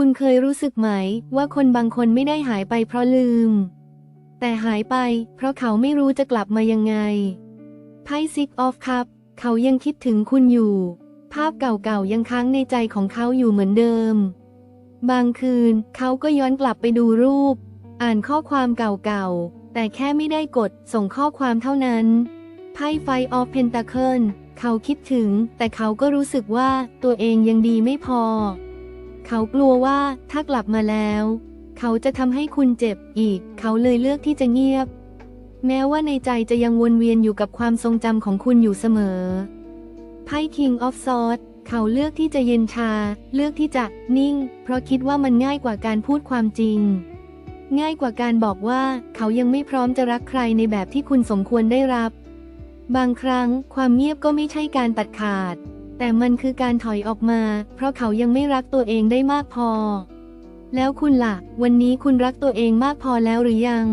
คุณเคยรู้สึกไหม ว่าคนบางคนไม่ได้หายไปเพราะลืม แต่หายไปเพราะเขาไม่รู้จะกลับมายังไงไพ่ซิกออฟคัพเขายังคิดถึงคุณอยู่ ภาพเก่าๆยังค้างในใจของเขาอยู่เหมือนเดิม บางคืนเขาก็ย้อนกลับไปดูรูป อ่านข้อความเก่าๆ แต่แค่ไม่ได้กดส่งข้อความเท่านั้นไพ่ไฟออฟเพนตาเคิลเขาคิดถึง แต่เขาก็รู้สึกว่าตัวเองยังดีไม่พอ เขากลัวว่าถ้ากลับมาแล้ว เขาจะทำให้คุณเจ็บอีก เขาเลยเลือกที่จะเงียบ แม้ว่าในใจจะยังวนเวียนอยู่กับความทรงจำของคุณอยู่เสมอไพ่ King of Swords เขาเลือกที่จะเย็นชา เลือกที่จะนิ่ง เพราะคิดว่ามันง่ายกว่าการพูดความจริง ง่ายกว่าการบอกว่าเขายังไม่พร้อมจะรักใครในแบบที่คุณสมควรได้รับ บางครั้งความเงียบก็ไม่ใช่การตัดขาด แต่มันคือการถอยออกมา เพราะเขายังไม่รักตัวเองได้มากพอ แล้วคุณละ่ะ วันนี้คุณรักตัวเองมากพอแล้วหรือยัง